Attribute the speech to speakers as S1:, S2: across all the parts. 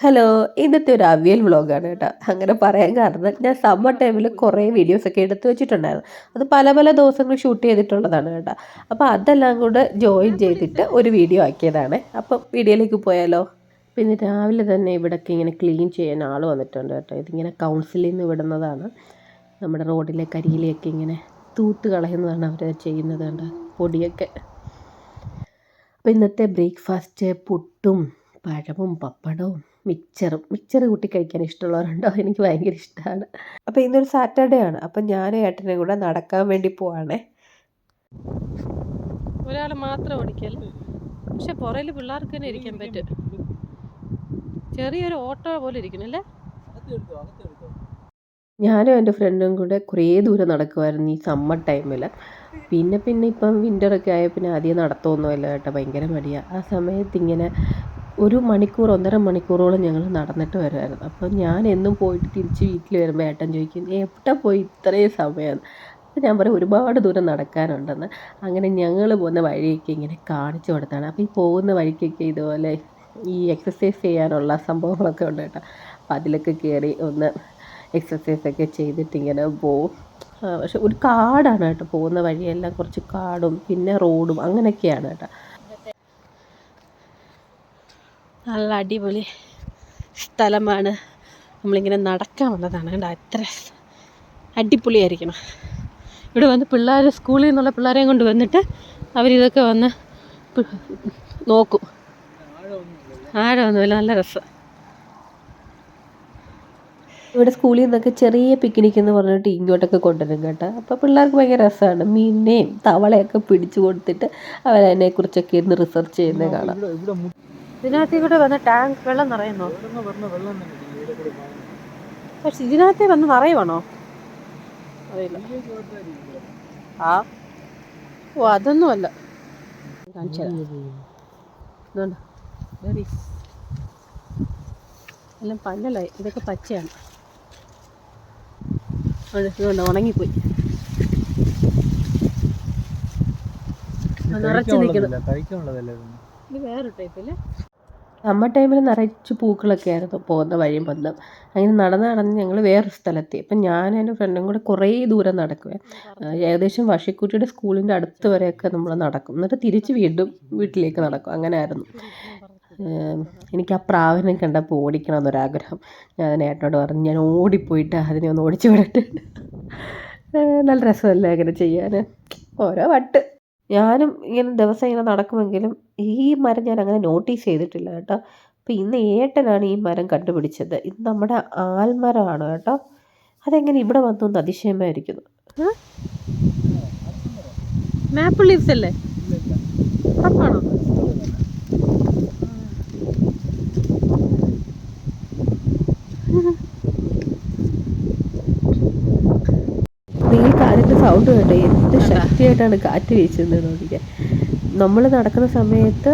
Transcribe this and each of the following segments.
S1: Hello ഇന്നത്തെ ഒരു അവിയൽ വ്ളോഗാണ് കേട്ടോ. അങ്ങനെ പറയാൻ കാരണം ഞാൻ സമ്മർ ടൈമിൽ കുറേ വീഡിയോസൊക്കെ എടുത്തു വെച്ചിട്ടുണ്ടായിരുന്നു. അത് പല പല ദിവസങ്ങൾ ഷൂട്ട് ചെയ്തിട്ടുള്ളതാണ് കേട്ടോ. അപ്പോൾ അതെല്ലാം കൂടെ ജോയിൻ ചെയ്തിട്ട് ഒരു വീഡിയോ ആക്കിയതാണ്. അപ്പം വീഡിയോയിലേക്ക് പോയാലോ? പിന്നെ രാവിലെ തന്നെ ഇവിടെയൊക്കെ ഇങ്ങനെ ക്ലീൻ ചെയ്യാൻ ആൾ വന്നിട്ടുണ്ട് കേട്ടോ. ഇതിങ്ങനെ കൗൺസിലിൽ നിന്ന് വിടുന്നതാണ്. നമ്മുടെ റോഡിലെ കരിയിലെയൊക്കെ ഇങ്ങനെ തൂത്ത് കളയുന്നതാണ് അവർ ചെയ്യുന്നത് കണ്ട? പൊടിയൊക്കെ. അപ്പോൾ ഇന്നത്തെ ബ്രേക്ക്ഫാസ്റ്റ് പുട്ടും പഴവും പപ്പടവും മിക്സറും മിക്സർ കൂട്ടി കഴിക്കാൻ ഇഷ്ടമുള്ളവരുണ്ടോ? എനിക്ക് ഭയങ്കര ഇഷ്ടമാണ് അപ്പോൾ ഇന്നൊരു സാറ്റർഡേ ആണ്. അപ്പം ഞാൻ ഏട്ടനെ കൂടെ നടക്കാൻ വേണ്ടി പോവാണേ.
S2: ഒരാൾ മാത്രം ഓടിക്കല്ലേ പക്ഷെ പുറയിൽ പിള്ളേർക്ക് തന്നെ ഇരിക്കാൻ പറ്റും. ചെറിയൊരു ഓട്ടോ പോലെ ഇരിക്കണല്ലേ
S1: ഞാനും എന്റെ ഫ്രണ്ടും കൂടെ കുറേ ദൂരം നടക്കുമായിരുന്നു ഈ സമ്മർ ടൈമിൽ പിന്നെ പിന്നെ ഇപ്പം വിന്ററൊക്കെ ആയ പിന്നെ ആദ്യം നടത്തമൊന്നുമില്ല കേട്ടോ. ഭയങ്കര മടിയാണ് ആ സമയത്ത് ഇങ്ങനെ ഒരു മണിക്കൂർ ഒന്നര മണിക്കൂറോളം ഞങ്ങൾ നടന്നിട്ട് വരുമായിരുന്നു അപ്പം ഞാൻ എന്നും പോയിട്ട് തിരിച്ച് വീട്ടിൽ വരുമ്പോൾ ഏട്ടൻ ചോദിക്കും എവിടെ പോയി ഇത്രയും സമയം? അപ്പം ഞാൻ പറയും ഒരുപാട് ദൂരം നടക്കാനുണ്ടെന്ന്. അങ്ങനെ ഞങ്ങൾ പോകുന്ന വഴിയൊക്കെ ഇങ്ങനെ കാണിച്ചു കൊടുത്താണ്. അപ്പോൾ ഈ പോകുന്ന വഴിക്കൊക്കെ ഇതുപോലെ ഈ എക്സസൈസ് ചെയ്യാനുള്ള സംഭവങ്ങളൊക്കെ ഉണ്ട് കേട്ടോ. അപ്പോൾ അതിലൊക്കെ കയറി ഒന്ന് എക്സസൈസ് ഒക്കെ ചെയ്തിട്ട് ഇങ്ങനെ പോവും. പക്ഷെ ഒരു കാടാണ് കേട്ടോ. പോകുന്ന വഴിയെല്ലാം കുറച്ച് കാടും പിന്നെ റോഡും അങ്ങനെയൊക്കെയാണ് കേട്ടോ.
S2: നല്ല അടിപൊളി സ്ഥലമാണ്. നമ്മളിങ്ങനെ നടക്കാൻ വന്നതാണ് കണ്ടോ? എത്ര അടിപൊളിയായിരിക്കണം. ഇവിടെ വന്ന് പിള്ളേർ സ്കൂളിൽ നിന്നുള്ള പിള്ളേരെയും കൊണ്ട് വന്നിട്ട് അവരിതൊക്കെ വന്ന് നോക്കും. ആഴമൊന്നുമില്ല നല്ല രസം.
S1: ഇവിടെ സ്കൂളിൽ നിന്നൊക്കെ ചെറിയ പിക്നിക് എന്ന് പറഞ്ഞിട്ട് ഇങ്ങോട്ടൊക്കെ കൊണ്ടുവരും കേട്ടോ. അപ്പോൾ പിള്ളേർക്ക് ഭയങ്കര രസമാണ്. മീനിനെയും തവളയൊക്കെ പിടിച്ചു കൊടുത്തിട്ട് അവരതിനെക്കുറിച്ചൊക്കെ ഇരുന്ന് റിസർച്ച് ചെയ്യുന്നത് കാണാം.
S2: ഇതിനകത്ത് കൂടെ വന്ന് ടാങ്ക് വെള്ളം നിറയുന്നോ? പക്ഷെ ഇതിനകത്തേ വന്ന് നിറയുവാണോ? അറിയില്ല. ആ. ഓ അതൊന്നുമല്ല. എല്ലാം പന്നലായി ഇതൊക്കെ പച്ചയാണ്. അതുകൊണ്ട് ഉണങ്ങിപ്പോയി. നിറച്ചു നിറച്ച് നിൽക്കുന്നു. ഇത് വേറെ ടൈപ്പല്ലേ
S1: സമ്മർ ടൈമിൽ നിറച്ച് പൂക്കളൊക്കെ ആയിരുന്നു പോകുന്ന വഴിയും വന്ന്. അങ്ങനെ നടന്ന് നടന്ന് ഞങ്ങൾ വേറൊരു സ്ഥലത്തെ അപ്പം ഞാൻ എന്റെ ഫ്രണ്ടും കൂടെ കുറേ ദൂരം നടക്കുവേ. ഏകദേശം വഷിക്കുട്ടിയുടെ സ്കൂളിന്റെ അടുത്ത് വരെയൊക്കെ നമ്മൾ നടക്കും. എന്നിട്ട് തിരിച്ച് വീണ്ടും വീട്ടിലേക്ക് നടക്കും. അങ്ങനെ ആയിരുന്നു എനിക്ക് ആ പ്രാവിനെ കണ്ടപ്പോൾ ഓടിക്കണം എന്നൊരാഗ്രഹം ഞാൻ ഏട്ടനോട് പറഞ്ഞു ഞാൻ ഓടിപ്പോയിട്ട് അതിനെ ഒന്ന് ഓടിച്ചു വിടട്ടെ. നല്ല രസമല്ലേ അങ്ങനെ ചെയ്യാൻ ഓരോ വട്ട്. ഞാനും ഇങ്ങനെ ദിവസം ഇങ്ങനെ നടക്കുമെങ്കിലും ഈ മരം ഞാൻ അങ്ങനെ നോട്ടീസ് ചെയ്തിട്ടില്ല കേട്ടോ. അപ്പോൾ ഇന്ന് ഏട്ടനാണ് ഈ മരം കണ്ടുപിടിച്ചത്. ഇത് നമ്മുടെ ആൽമരമാണ് കേട്ടോ. അതെങ്ങനെ ഇവിടെ വന്നു എന്ന് അതിശയമായിരിക്കുന്നു.
S2: മാപ്പിൾ ലീവ്സ് അല്ലേ? ഉറപ്പാണോ
S1: ഈ കാറ്റിന്റെ സൗണ്ട് കേട്ടോ ശക്തിയായിട്ടാണ് കാറ്റ് വീശുന്നത് നോക്കിക്കാൻ നമ്മൾ നടക്കുന്ന സമയത്ത്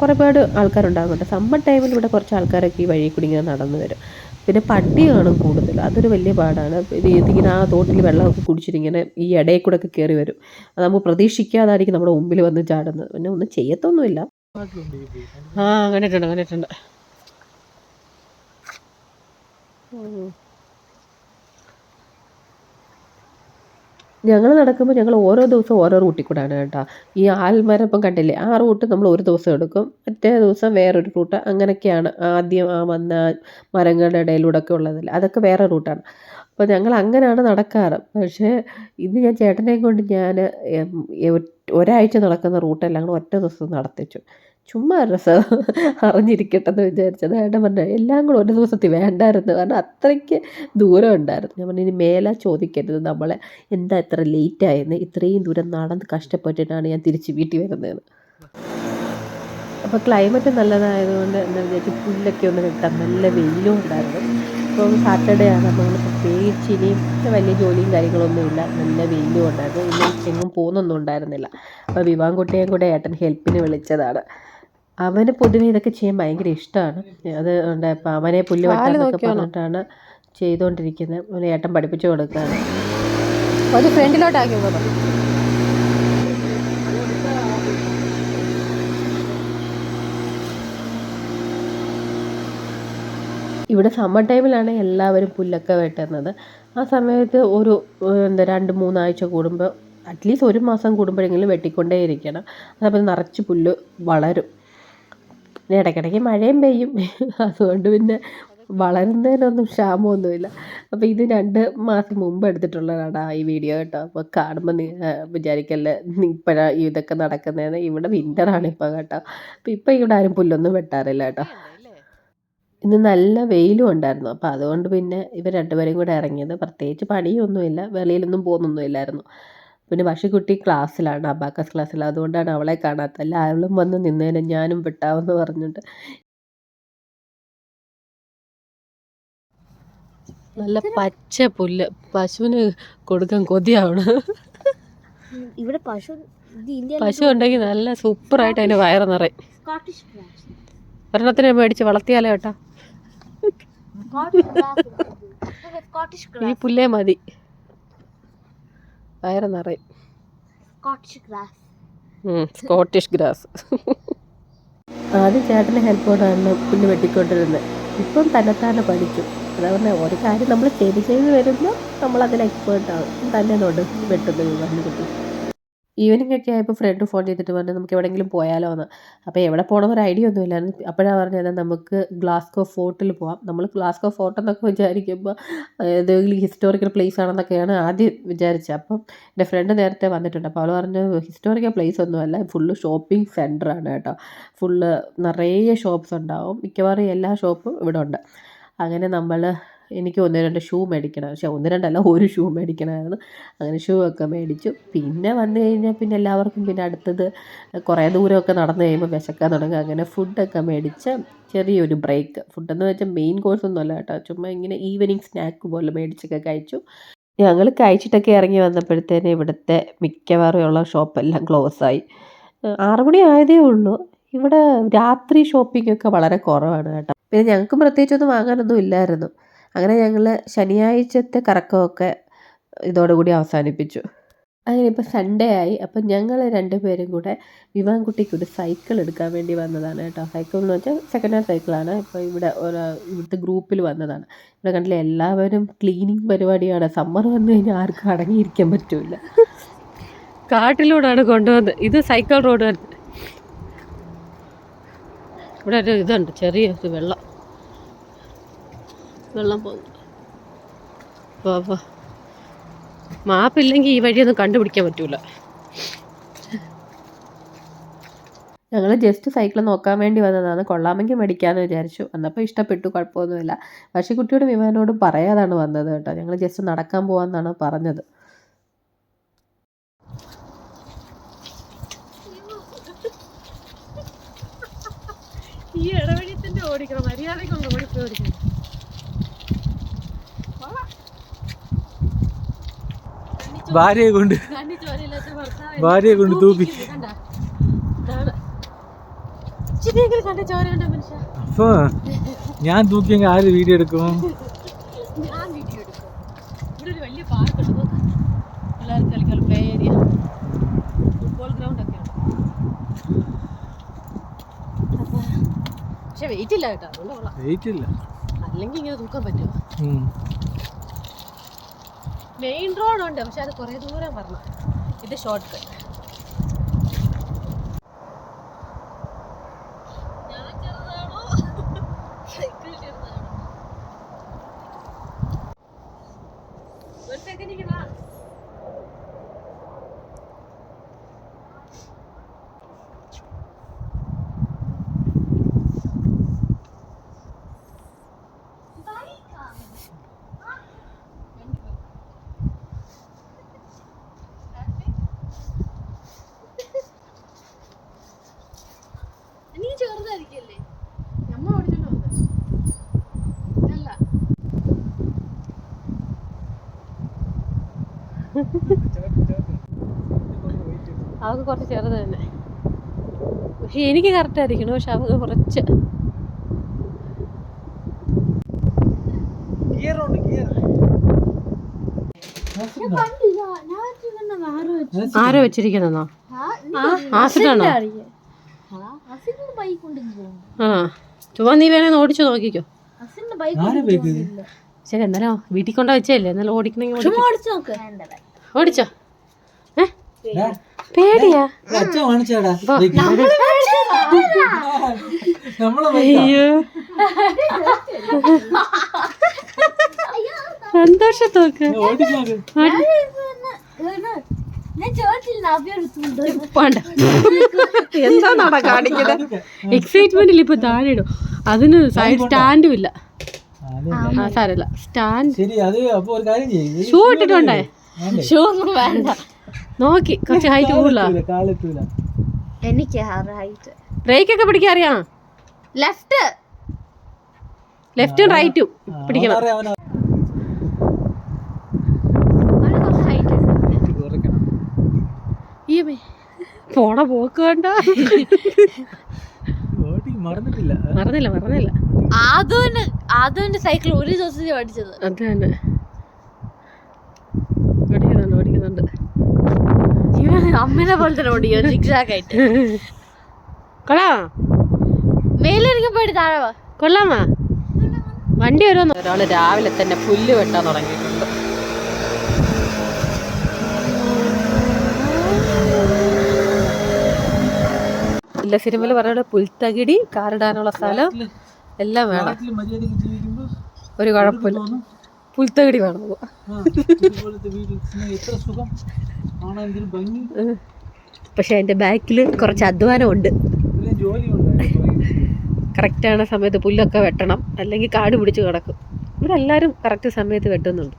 S1: കുറേപാട് ആൾക്കാരുണ്ടാകും കേട്ടോ. സമ്മർ ടൈമിൽ ഇവിടെ കുറച്ച് ആൾക്കാരൊക്കെ ഈ വഴി കൂടി ഇങ്ങനെ നടന്നു വരും. പിന്നെ പട്ടി കാണും കൂടുതൽ അതൊരു വലിയ പാടാണ്. ഇതിങ്ങനെ ആ തോട്ടിൽ വെള്ളമൊക്കെ കുടിച്ചിട്ടിങ്ങനെ ഈ ഇടയിൽ കൂടെ ഒക്കെ കയറി വരും. അത് നമുക്ക് പ്രതീക്ഷിക്കാതായിരിക്കും നമ്മുടെ മുമ്പിൽ വന്ന് ചാടുന്നത്. പിന്നെ ഒന്നും ചെയ്യത്തൊന്നുമില്ല.
S2: ആ കണ്ടിട്ടുണ്ട് കണ്ടിട്ടുണ്ട്.
S1: ഞങ്ങൾ നടക്കുമ്പോൾ ഞങ്ങൾ ഓരോ ദിവസം ഓരോ റൂട്ടിൽ കൂടാണ് കേട്ടോ. ഈ ആൽമരം ഇപ്പം കണ്ടില്ലേ? ആ റൂട്ട് നമ്മൾ ഒരു ദിവസം എടുക്കും. മറ്റേ ദിവസം വേറൊരു റൂട്ട് അങ്ങനെയൊക്കെയാണ് ആദ്യം ആ വന്ന മരങ്ങളുടെ ഇടയിലൂടെ ഒക്കെ ഉള്ളതല്ലേ അതൊക്കെ വേറെ റൂട്ടാണ് അപ്പോൾ ഞങ്ങൾ അങ്ങനെയാണ് നടക്കാറ്. പക്ഷേ ഇന്ന് ഞാൻ ചേട്ടനെയും കൊണ്ട് ഞാൻ ഒരാഴ്ച നടക്കുന്ന റൂട്ടെല്ലാം കൂടെ ഒറ്റ ദിവസം നടത്തിച്ചു. ചുമ്മാ രസം അറിഞ്ഞിരിക്കട്ടെ എന്ന് വിചാരിച്ചത്. ഏട്ടൻ പറഞ്ഞു എല്ലാം കൂടെ ഒരു ദിവസത്തിൽ വേണ്ടായിരുന്നു. കാരണം അത്രയ്ക്ക് ദൂരം ഉണ്ടായിരുന്നു. ഞാൻ പറഞ്ഞു ഇനി മേലെ ചോദിക്കരുത് നമ്മളെ. എന്താ ഇത്ര ലേറ്റ് ആയെന്ന്? ഇത്രയും ദൂരം നടന്ന് കഷ്ടപ്പെട്ടിട്ടാണ് ഞാൻ തിരിച്ച് വീട്ടിൽ വരുന്നതെന്ന്. അപ്പോൾ ക്ലൈമറ്റ് നല്ലതായതുകൊണ്ട് എന്താ വിചാരിച്ചു പുല്ലൊക്കെ ഒന്ന് കിട്ടാൻ നല്ല വെയിലും ഉണ്ടായിരുന്നു. ഇപ്പോൾ സാറ്റർഡേ ആണ് അപ്പോൾ നമ്മൾ പ്രത്യേകിച്ച് ഇനിയും വലിയ ജോലിയും കാര്യങ്ങളൊന്നുമില്ല നല്ല വെയിലും ഉണ്ടായിരുന്നു. ഇന്ന് എങ്ങും പോകുന്നൊന്നും ഉണ്ടായിരുന്നില്ല. അപ്പോൾ വിവാൻകുട്ടിയെയും കൂടെ ഏട്ടൻ ഹെൽപ്പിന് വിളിച്ചതാണ്. അവന് പൊതുവെ ഇതൊക്കെ ചെയ്യാൻ ഭയങ്കര ഇഷ്ടമാണ്. അത് ഉണ്ട് അപ്പം അവനെ പുല്ല് വെട്ടാനൊക്കെ പറഞ്ഞിട്ടാണ് ചെയ്തുകൊണ്ടിരിക്കുന്നത്. അവനെ ഏട്ടൻ പഠിപ്പിച്ചു കൊടുക്കുകയാണ്.
S2: ഒരു ഫ്രണ്ടിലോട്ടാക്കി പോകാം
S1: ഇവിടെ സമ്മർ ടൈമിലാണ് എല്ലാവരും പുല്ലൊക്കെ വെട്ടുന്നത്. ആ സമയത്ത് ഒരു എന്താ രണ്ട് മൂന്നാഴ്ച കൂടുമ്പോൾ അറ്റ്ലീസ്റ്റ് ഒരു മാസം കൂടുമ്പോഴെങ്കിലും വെട്ടിക്കൊണ്ടേ ഇരിക്കണം. അതപ്പോൾ നിറച്ച് പുല്ല് വളരും. പിന്നെ ഇടയ്ക്കിടയ്ക്ക് മഴയും പെയ്യും. അതുകൊണ്ട് പിന്നെ വളരുന്നതിനൊന്നും ക്ഷാമമൊന്നുമില്ല. അപ്പോൾ ഇത് രണ്ട് മാസം മുമ്പ് എടുത്തിട്ടുള്ളതാണ് ഈ വീഡിയോ കേട്ടോ. അപ്പോൾ കാണുമ്പോൾ നീ വിചാരിക്കല്ലേ ഇപ്പോഴാണ് ഇതൊക്കെ നടക്കുന്നതെന്ന് ഇവിടെ വിന്ററാണ് ഇപ്പോൾ കേട്ടോ. അപ്പോൾ ഇപ്പോൾ ഇവിടെ ആരും പുല്ലൊന്നും വെട്ടാറില്ല കേട്ടോ. ഇന്ന് നല്ല വെയിലും ഉണ്ടായിരുന്നു. അപ്പോൾ അതുകൊണ്ട് പിന്നെ ഇവർ രണ്ടുപേരും കൂടെ ഇറങ്ങിയത്. പ്രത്യേകിച്ച് പണിയൊന്നുമില്ല. വെളിയിലൊന്നും പോകുന്നൊന്നുമില്ലായിരുന്നു. പിന്നെ വഷിക്കുട്ടി ക്ലാസ്സിലാണ്. അബാക്കസ് ക്ലാസ്സിൽ. അതുകൊണ്ടാണ് അവളെ കാണാത്തത്. അല്ല അവളും വന്ന് നിന്നേനെ ഞാനും വിട്ടാവെന്ന് പറഞ്ഞിട്ട്. നല്ല പച്ച പുല്ല്. പശുവിന് കൊടുക്കാൻ കൊതിയാവണം.
S3: ഇവിടെ പശു
S1: പശു ഉണ്ടെങ്കിൽ നല്ല സൂപ്പറായിട്ട് അതിന് വയറ് നിറയും. ഒരെണ്ണത്തിനെ മേടിച്ച് വളർത്തിയാലോ കേട്ടോ ഈ
S3: ഗ്രാസ്
S1: പുല്ലേ മതി. വയറ് നിറയും.
S3: സ്കോട്ടിഷ് ഗ്രാസ്
S1: സ്കോട്ടിഷ് ഗ്രാസ് ആദ്യം ചേട്ടന് ഹെൽപ്പോടാണ് പുല്ല് വെട്ടിക്കൊണ്ടിരുന്നത്. ഇപ്പം തന്നെത്താനെ പഠിച്ചു. അതാ പറഞ്ഞ ഒരു കാര്യം നമ്മൾ ചെയ്ത് ചെയ്ത് വരുമ്പോൾ നമ്മളതിൽ എക്സ്പേർട്ടാവും തന്നെ നോട്ട് വെട്ടുന്നത് പറഞ്ഞു കിട്ടി ഈവനിങ് ഒക്കെ ആയപ്പോൾ ഫ്രണ്ട് ഫോൺ ചെയ്തിട്ട് പറഞ്ഞു നമുക്ക് എവിടെയെങ്കിലും പോയാലോ എന്ന്. അപ്പോൾ എവിടെ പോകണം ഒരു ഐഡിയ ഒന്നും ഇല്ലായിരുന്നു അപ്പോഴാണ് പറഞ്ഞത് നമുക്ക് ഗ്ലാസ്കോ ഫോർട്ടിൽ പോവാം. നമ്മൾ ഗ്ലാസ്കോ ഫോർട്ട് എന്നൊക്കെ വിചാരിക്കുമ്പോൾ ഏതെങ്കിലും ഹിസ്റ്റോറിക്കൽ പ്ലേസ് ആണെന്നൊക്കെയാണ് ആദ്യം വിചാരിച്ചത്. അപ്പം എന്റെ ഫ്രണ്ട് നേരത്തെ വന്നിട്ടുണ്ട്. അപ്പോൾ അവൾ പറഞ്ഞു ഹിസ്റ്റോറിക്കൽ പ്ലേസ് ഒന്നുമല്ല ഫുള്ള് ഷോപ്പിംഗ് സെന്ററാണ് കേട്ടോ. ഫുള്ള് നിറയെ ഷോപ്സ് ഉണ്ടാവും. മിക്കവാറും എല്ലാ ഷോപ്പും ഇവിടെ ഉണ്ട് അങ്ങനെ നമ്മൾ എനിക്ക് ഒന്ന് രണ്ട് ഷൂ മേടിക്കണം. പക്ഷേ ഒന്ന് രണ്ടല്ല ഒരു ഷൂ മേടിക്കണമായിരുന്നു. അങ്ങനെ ഷൂ ഒക്കെ മേടിച്ചു. പിന്നെ വന്നു കഴിഞ്ഞാൽ പിന്നെ എല്ലാവർക്കും പിന്നെ അടുത്തത് കുറേ ദൂരമൊക്കെ നടന്നു കഴിയുമ്പോൾ വിശക്കാൻ തുടങ്ങും. അങ്ങനെ ഫുഡൊക്കെ മേടിച്ച് ചെറിയൊരു ബ്രേക്ക് ഫുഡെന്ന് വെച്ചാൽ മെയിൻ കോഴ്സ് ഒന്നും അല്ല കേട്ടോ. ചുമ്മാ ഇങ്ങനെ ഈവനിങ് സ്നാക്ക് പോലെ മേടിച്ചൊക്കെ കഴിച്ചു. ഞങ്ങൾ കഴിച്ചിട്ടൊക്കെ ഇറങ്ങി വന്നപ്പോഴത്തേന് ഇവിടുത്തെ മിക്കവാറും ഉള്ള ഷോപ്പെല്ലാം ക്ലോസായി ഏഹ് മണി ആയതേ ഉള്ളൂ. ഇവിടെ രാത്രി ഷോപ്പിംഗ് ഒക്കെ വളരെ കുറവാണ് കേട്ടോ. പിന്നെ ഞങ്ങൾക്ക് പ്രത്യേകിച്ചൊന്നും വാങ്ങാനൊന്നും ഇല്ലായിരുന്നു. അങ്ങനെ ഞങ്ങൾ ശനിയാഴ്ചത്തെ കറക്കമൊക്കെ ഇതോടുകൂടി അവസാനിപ്പിച്ചു. അങ്ങനെ ഇപ്പോൾ സൺഡേ ആയി. അപ്പം ഞങ്ങൾ രണ്ടുപേരും കൂടെ വിവാൻകുട്ടിക്ക് ഒരു സൈക്കിൾ എടുക്കാൻ വേണ്ടി വന്നതാണ് കേട്ടോ. സൈക്കിൾ എന്ന് വെച്ചാൽ സെക്കൻഡ് ഹാൻഡ് സൈക്കിളാണ് ഇപ്പോൾ ഇവിടെ ഒരു ഇവിടുത്തെ ഗ്രൂപ്പിൽ വന്നതാണ്. ഇവിടെ കണ്ടില്ല എല്ലാവരും ക്ലീനിങ് പരിപാടിയാണ്. സമ്മർ വന്നു കഴിഞ്ഞാൽ ആർക്കും അടങ്ങിയിരിക്കാൻ പറ്റില്ല കാട്ടിലൂടെയാണ് കൊണ്ടുവന്നത് ഇത് സൈക്കിൾ റോഡ് ഇവിടെ ഒരു ഇതുണ്ട് ചെറിയ വെള്ളം. വെള്ളം പോകുന്നു വാ വാ. മാപ്പില്ലെങ്കിൽ ഈ വഴിയൊന്നും കണ്ടുപിടിക്കാൻ പറ്റൂല. ഞങ്ങൾ ജസ്റ്റ് സൈക്കിൾ നോക്കാൻ വേണ്ടി വന്നതാണ്. കൊള്ളാമെങ്കിൽ മേടിക്കാമെന്ന് വിചാരിച്ചു. വന്നപ്പോൾ ഇഷ്ടപ്പെട്ടു കുഴപ്പമൊന്നുമില്ല. പക്ഷേ കുട്ടിയുടെ വിമാനോട് പറയാതാണ് വന്നത് കേട്ടോ. ഞങ്ങൾ ജസ്റ്റ് നടക്കാൻ പോകാമെന്നാണ് പറഞ്ഞത്.
S2: ഈ ഇടവഴി തന്നെ ഓടിക്കണം മര്യാദയ്ക്കുള്ള ഓടിപ്പോയി ഓടിക്കണം.
S4: ഭാര്യയെ കൊണ്ട് ഭാര്യയെ കൊണ്ട്
S2: തൂപ്പി
S4: അപ്പൊ ഞാൻ തൂക്കിയെങ്കിൽ ആര് വീഡിയോ എടുക്കും?
S2: വെയിറ്റ് ഇല്ല കേട്ടോ. അല്ലെങ്കിൽ ഇങ്ങനെ തൂക്കാൻ പറ്റുമോ. മെയിൻ റോഡ് ഉണ്ട് പക്ഷെ അത് കുറേ ദൂരം വരണം. ഇത് ഷോർട്ട് കട്ട് ഞാൻ ചെറുതാണോ സൈക്കിൾ ചെറുതാണോ ഒരു സെക്കൻഡ് വാ നീ ചെറുതായിരിക്കല്ലേ നമ്മ ഓടിച്ചോണ്ട് വന്നത് അല്ല
S1: അവൾക്ക് കുറച്ച് ചെറുത് തന്നെ. പക്ഷെ എനിക്ക് കറക്റ്റ് ആയിരിക്കണം. പക്ഷെ അവൾക്ക് കുറച്ച്. ആരോ വെച്ചിരിക്കുന്നോ
S3: ആ,
S1: ആസിഡാണോ?
S3: ആ,
S1: ചുമ്മാ നീ വേണേ ഓടിച്ചു നോക്കിക്കോ.
S2: ശരി എന്നാലോ വീട്ടിൽ കൊണ്ടാ വെച്ചല്ലേ എന്നാലും ഓടിക്കണമെങ്കിൽ
S3: ചുമ്മാ ഓടിച്ചു നോക്ക്.
S2: ഓടിച്ചോ. ഏ പേടിയാ.
S4: അച്ഛൻ കാണിച്ചാടാ നമ്മളെ.
S2: അയ്യോ. സന്തോഷത്തോക്ക്. എന്താണാടാ കാണിക്കുന്നത് എക്സൈറ്റ്മെന്റിൽ ഇപ്പൊ താഴെ ഇടും. അതിന് സൈഡ് സ്റ്റാൻഡും ഇല്ല. സാരല്ല. Stand shoe ഇട്ടിട്ടുണ്ടേ?
S3: ഷൂ ഒന്നും വേണ്ട.
S2: നോക്കി കുറച്ച് ഹൈറ്റ് കൂടുതലാ.
S3: എനിക്ക് ഹൈറ്റ്
S2: ബ്രേക്ക് ഒക്കെ പിടിക്കാൻ അറിയാം?
S3: ലെഫ്റ്റ്
S2: ലെഫ്റ്റും റൈറ്റും പിടിക്കണം. പോണ പോക്ക് വേണ്ട
S4: ഓടി
S2: മറന്നില്ല മറന്നില്ല.
S3: ആദുവിന് ആദുവിന്റെ സൈക്കിൾ ഒരു ദിവസത്തിൽ പഠിച്ചത്.
S2: അത് തന്നെ.
S3: അമ്മനെ പോലെ തന്നെ ഓടിക്കോ സിക്സാക്ക് ആയിട്ട്.
S2: കൊള്ളാം
S3: മേലിരിക്കുമ്പോഴേ താഴെ വാ.
S2: കൊള്ളാമാ? വണ്ടി വരുമെന്ന് ഒരാൾ രാവിലെ തന്നെ പുല്ല് വെട്ടാൻ തുടങ്ങിയിട്ടുണ്ട്. ഇല്ല സിനിമയിൽ പറയുന്നത് പുൽത്തകിടി കാറിടാനുള്ള സ്ഥലം എല്ലാം വേണം. ഒരു കുഴപ്പമില്ല. പുൽത്തകിടി വേണം പക്ഷെ അതിന്റെ ബാക്കിൽ കുറച്ച് അധ്വാനമുണ്ട്. കറക്റ്റാണ് സമയത്ത് പുല്ലൊക്കെ വെട്ടണം. അല്ലെങ്കിൽ കാട് പിടിച്ച് കിടക്കും. ഇവിടെ എല്ലാവരും കറക്റ്റ് സമയത്ത് വെട്ടുന്നുണ്ട്.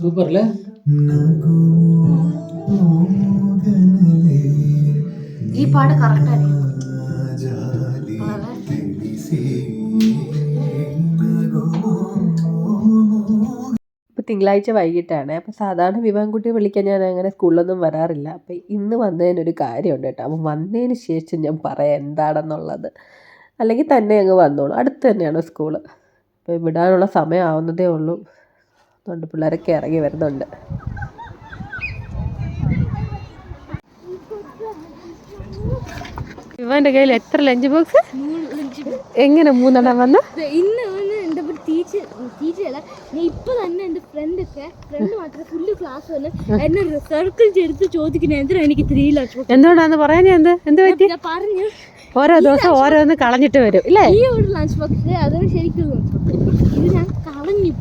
S4: സൂപ്പർ അല്ലേ
S3: പാട് കറക്റ്റ്
S1: ഇപ്പൊ തിങ്കളാഴ്ച വൈകിട്ടാണ്. അപ്പോൾ സാധാരണ വിവാൻകുട്ടിയെ വിളിക്കാൻ ഞാൻ അങ്ങനെ സ്കൂളിലൊന്നും വരാറില്ല. അപ്പോൾ ഇന്ന് വന്നതിനൊരു കാര്യമുണ്ട് കേട്ടോ. അപ്പൊ വന്നതിന് ശേഷം ഞാൻ പറയാം എന്താണെന്നുള്ളത്. അല്ലെങ്കിൽ തന്നെ അങ്ങ് വന്നോളൂ. അടുത്ത് തന്നെയാണ് സ്കൂൾ. അപ്പോൾ വിടാനുള്ള സമയം ആവുന്നതേ ഉള്ളൂ. അതുകൊണ്ട് പിള്ളേരൊക്കെ ഇറങ്ങി വരുന്നുണ്ട്.
S2: ഇവന്റെ കയ്യിൽ എത്ര ലഞ്ച് ബോക്സ്? എങ്ങനെ മൂന്നെണ്ണം വന്ന?
S3: ഇന്ന് എന്റെ ടീച്ചർ ടീച്ചറല്ല ഞാൻ ഇപ്പൊ തന്നെ എന്റെ ഫ്രണ്ട് ഒക്കെ ഫ്രണ്ട് മാത്രം ഫുള്ള് ക്ലാസ് വന്ന് എന്നെ സർക്കിൾ ചെയ്തിട്ട് ചോദിക്കുന്നത് എന്തിനാ എനിക്ക് ത്രീ
S2: എന്തുകൊണ്ടാന്ന് പറയാൻ എന്ത്? എന്ത് പറ്റി?
S3: പറഞ്ഞു
S2: ഓരോ ദിവസം ഓരോന്ന് കളഞ്ഞിട്ട് വരും ഇല്ലേ?
S3: ഈ ഒരു ലഞ്ച് ബോക്സ് അതാണ് ശരിക്കും ഇത് ഞാൻ കളഞ്ഞു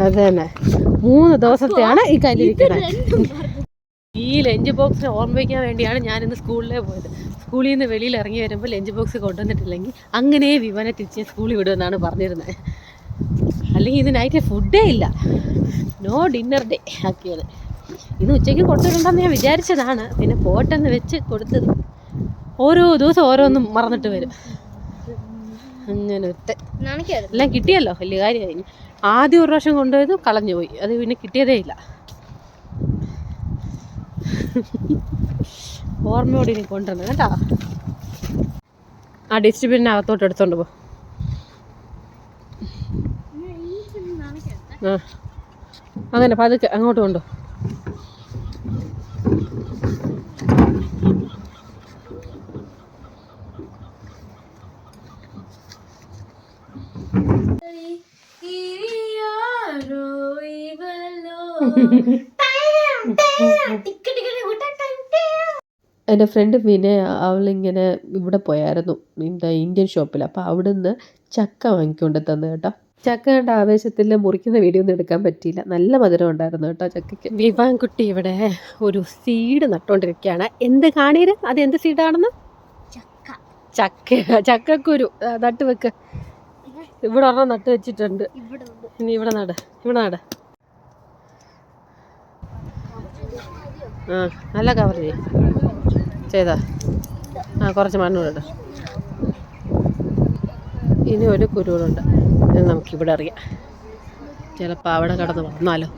S2: അത് തന്നെ മൂന്ന് ദിവസത്തെയാണ് ഈ കയ്യിലിരിക്കുന്നത് ഈ ലഞ്ച് ബോക്സിനെ ഓർമ്മിക്കാൻ വേണ്ടിയാണ് ഞാൻ ഇന്ന് സ്കൂളിലേ പോയത്. സ്കൂളിൽ നിന്ന് വെളിയിൽ ഇറങ്ങി വരുമ്പോൾ ലഞ്ച് ബോക്സ് കൊണ്ടുവന്നിട്ടില്ലെങ്കിൽ അങ്ങനെ വിവനെ തിരിച്ച് സ്കൂളിൽ വിടുമെന്നാണ് പറഞ്ഞിരുന്നത്. അല്ലെങ്കിൽ ഇത് നൈറ്റ് ഫുഡേ ഇല്ല. നോ ഡിന്നർ ഡേ ആക്കിയത്. ഇന്ന് ഉച്ചയ്ക്ക് കൊടുത്തിട്ടുണ്ടെന്ന് ഞാൻ വിചാരിച്ചതാണ്. പിന്നെ പോട്ടെന്ന് വെച്ച് കൊടുത്തത്. ഓരോ ദിവസം ഓരോന്നും മറന്നിട്ട് വരും. അങ്ങനെ ഒറ്റ.
S3: നനയ്ക്കരുത്
S2: എല്ലാം കിട്ടിയല്ലോ. വലിയ കാര്യമായി ആദ്യം ഒരു പ്രാവശ്യം കൊണ്ടുപോയത് കളഞ്ഞു പോയി അത് പിന്നെ കിട്ടിയതേ ഇല്ല. ഓർമ്മയോടെ ഇനി കൊണ്ടുവരണം കേട്ടോ. ആ ഡിസ്ട്രിബ്യൂട്ടിന് അകത്തോട്ട് എടുത്തോണ്ട് പോ. ആ. അങ്ങനെ പതുക്കെ അങ്ങോട്ട് കൊണ്ടു.
S1: എന്റെ ഫ്രണ്ട് വിനയ അവളിങ്ങനെ ഇവിടെ പോയായിരുന്നു എന്താ ഇന്ത്യൻ ഷോപ്പിൽ അപ്പോൾ അവിടുന്ന് ചക്ക വാങ്ങിക്കൊണ്ട് തന്നു കേട്ടോ. ചക്ക കണ്ട ആവേശത്തിൽ മുറിക്കുന്ന വീഡിയോ ഒന്നും എടുക്കാൻ പറ്റിയില്ല. നല്ല മധുരം ഉണ്ടായിരുന്നു കേട്ടോ ചക്കയ്ക്ക്.
S2: വിവാൻകുട്ടി ഇവിടെ ഒരു സീഡ് നട്ടുകൊണ്ടിരിക്കുകയാണ് എന്ത് കാണീര് അത് എന്ത് സീഡാണെന്ന്
S3: ചക്ക.
S2: ചക്ക. ചക്കക്കുരു. നട്ട് വെക്ക്. ഇവിടെ ഒരെണ്ണം നട്ട് വെച്ചിട്ടുണ്ട്. ഇനി ഇവിടെ നട്. ഇവിടെ നട്. ആ നല്ല കവർ ചെയ്യും. ചെയ്താ? ആ കുറച്ച് മണ്ണൂടെ ഇട് ഇനി ഒരു കുരുവിടുണ്ട് ഇത് നമുക്കിവിടെ അറിയാം. ചിലപ്പോൾ അവിടെ കടന്ന് വന്നാലോ